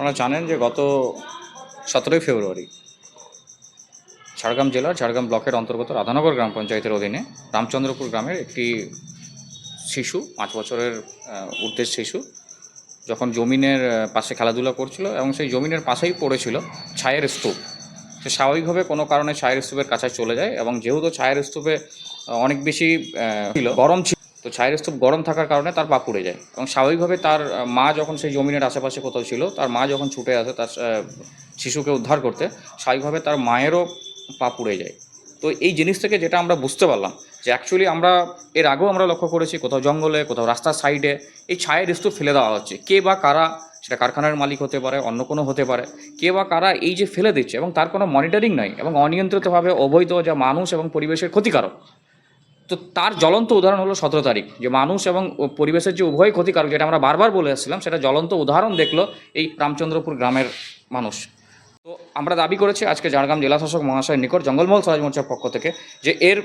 আপনারা জানেন যে গত সতেরোই ফেব্রুয়ারি ঝাড়গ্রাম জেলার ঝাড়গ্রাম ব্লকের অন্তর্গত রাধানগর গ্রাম পঞ্চায়েতের অধীনে রামচন্দ্রপুর গ্রামের একটি শিশু, পাঁচ বছরের ঊর্ধ্বের শিশু, যখন জমিনের পাশে খেলাধুলা করছিল এবং সেই জমিনের পাশেই পড়েছিল ছায়ের স্তূপ। সে স্বাভাবিকভাবে কোনো কারণে ছায়ের স্তূপের কাছে চলে যায় এবং যেহেতু ছায়ের স্তূপে অনেক বেশি ছিল গরম ছিল তো ছায়ের স্তূপ গরম থাকার কারণে তার পা পুড়ে যায় এবং স্বাভাবিকভাবে তার মা যখন সেই জমিনের আশেপাশে কোথাও ছিল, তার মা যখন ছুটে আসে তার শিশুকে উদ্ধার করতে, স্বাভাবিকভাবে তার মায়েরও পা পুড়ে যায়। তো এই জিনিস থেকে যেটা আমরা বুঝতে পারলাম যে অ্যাকচুয়ালি আমরা এর আগেও আমরা লক্ষ্য করেছি কোথাও জঙ্গলে, কোথাও রাস্তার সাইডে এই ছায়ের স্তূপ ফেলে দেওয়া হচ্ছে। কে বা কারা সেটা কারখানার মালিক হতে পারে, অন্য কোনো হতে পারে, কে বা কারা এই যে ফেলে দিচ্ছে এবং তার কোনো মনিটরিং নাই এবং অনিয়ন্ত্রিতভাবে অবৈধ যা মানুষ এবং পরিবেশের ক্ষতিকারক তো তার জ্বলন্ত উদাহরণ হলো সতেরো তারিখ। যে মানুষ এবং পরিবেশের যে উভয় ক্ষতিকারক, যেটা আমরা বারবার বলে আসছিলাম সেটা জ্বলন্ত উদাহরণ দেখল এই রামচন্দ্রপুর গ্রামের মানুষ। তো আমরা দাবি করেছি আজকে ঝাড়গ্রাম জেলাশাসক মহাশয়ের নিকট, জঙ্গলমহল স্বরাজ মোর্চার পক্ষ থেকে, যে এর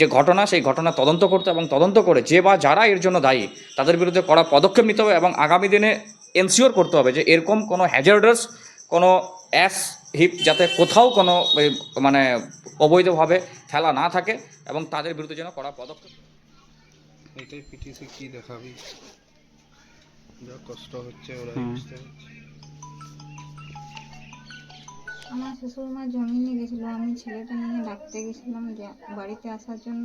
যে ঘটনা, সেই ঘটনা তদন্ত করতে এবং তদন্ত করে যে বা যারা এর জন্য দায়ী, তাদের বিরুদ্ধে কড়া পদক্ষেপ নিতে হবে এবং আগামী দিনে এনশিওর করতে হবে যে এরকম কোনো হ্যাজার্ডাস কোনো অ্যাস হিপ যাতে কোথাও কোনো মানে অবৈধভাবে খেলা না থাকে এবং তাদের বিরুদ্ধে যেন কড়া পদক্ষেপ এটাই পিটিসি কি দেখাবি? যা কষ্ট হচ্ছে ওরা বুঝতে পারছে। আমার শ্বশুরমা জমি নিয়ে গেছিল আমি ছেলেটা নিয়ে ডাকতে গেছিলাম যে বাড়িতে আসার জন্য।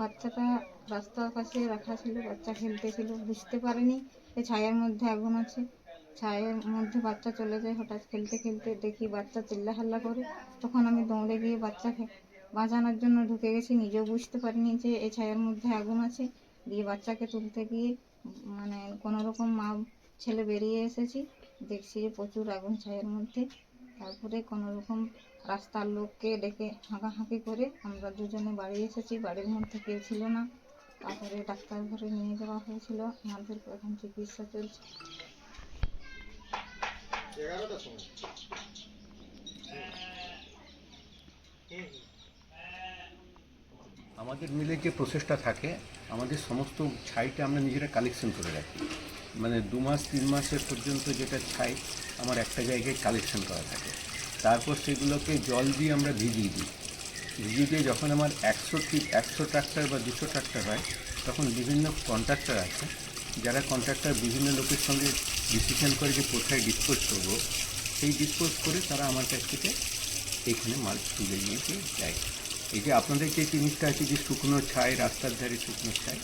বাচ্চাটা রাস্তার পাশে রাখা ছিল বাচ্চা খেলতেছিল বুঝতে পারেনি যে ছায়ের মধ্যে আগুন আছে। ছায়ের মধ্যে বাচ্চা চলে যায়, হঠাৎ খেলতে খেলতে দেখি বাচ্চা চিল্লা হাল্লা করে। তখন আমি দৌড়ে গিয়ে বাচ্চাকে বাঁচানোর জন্য ঢুকে গেছি, নিজেও বুঝতে পারিনি যে এই ছায়ের মধ্যে আগুন আছে। দিয়ে বাচ্চাকে তুলতে গিয়ে মানে কোনো রকম মা ছেলে বেরিয়ে এসেছি। দেখছি যে প্রচুর আগুন ছায়ের মধ্যে। তারপরে কোনো রকম রাস্তার লোককে ডেকে হাঁকাহাঁকি করে আমরা দুজনে বাড়ি এসেছি। বাড়ির মধ্যে কেউ ছিল না। তারপরে ডাক্তার ঘরে নিয়ে যাওয়া হয়েছিল। আমাদের এখন চিকিৎসা চলছে। আমাদের মিলে যে প্রসেসটা থাকে, আমাদের সমস্ত ছাইটা আমরা নিজেরা কালেকশন করে রাখি। মানে দু মাস, তিন মাসের পর্যন্ত যেটা ছাই, আমার একটা জায়গায় কালেকশন করা থাকে। তারপর সেগুলোকে জল দিয়ে আমরা ভিজিয়ে দিই। ভিজিয়ে দিয়ে যখন আমার একশো একশো ট্রাক্টর বা দুশো ট্রাক্টর হয়, তখন বিভিন্ন কন্ট্রাক্টর আছে যারা কন্ট্রাক্টর বিভিন্ন লোকের সঙ্গে ডিসিশন করে যে কোথায় ডিসপোজ করব, সেই ডিসপোজ করে তারা আমার কাছ থেকে এইখানে মাল তুলে নিয়ে যায়। এই যে আপনাদের যে জিনিসটা আছে যে শুকনো ছাই, রাস্তার ধারে শুকনো ছাই,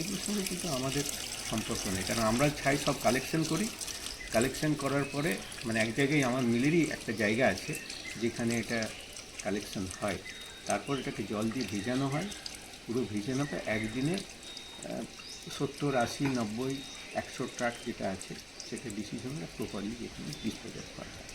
এগুলোর সঙ্গে কিন্তু আমাদের সম্পর্ক নেই। কারণ আমরা ছাই সব কালেকশন করি। কালেকশন করার পরে মানে এক জায়গায় আমার মিলেরই একটা জায়গা আছে, যেখানে এটা কালেকশন হয়। তারপর এটাকে জল দিয়ে ভেজানো হয়। পুরো ভেজানো তো একদিনে সত্তর আশি নব্বই একশো ট্রাক যেটা আছে সেটা ডিসিশনটা প্রপারলি যেখানে ডিসপোজাল করা হয়।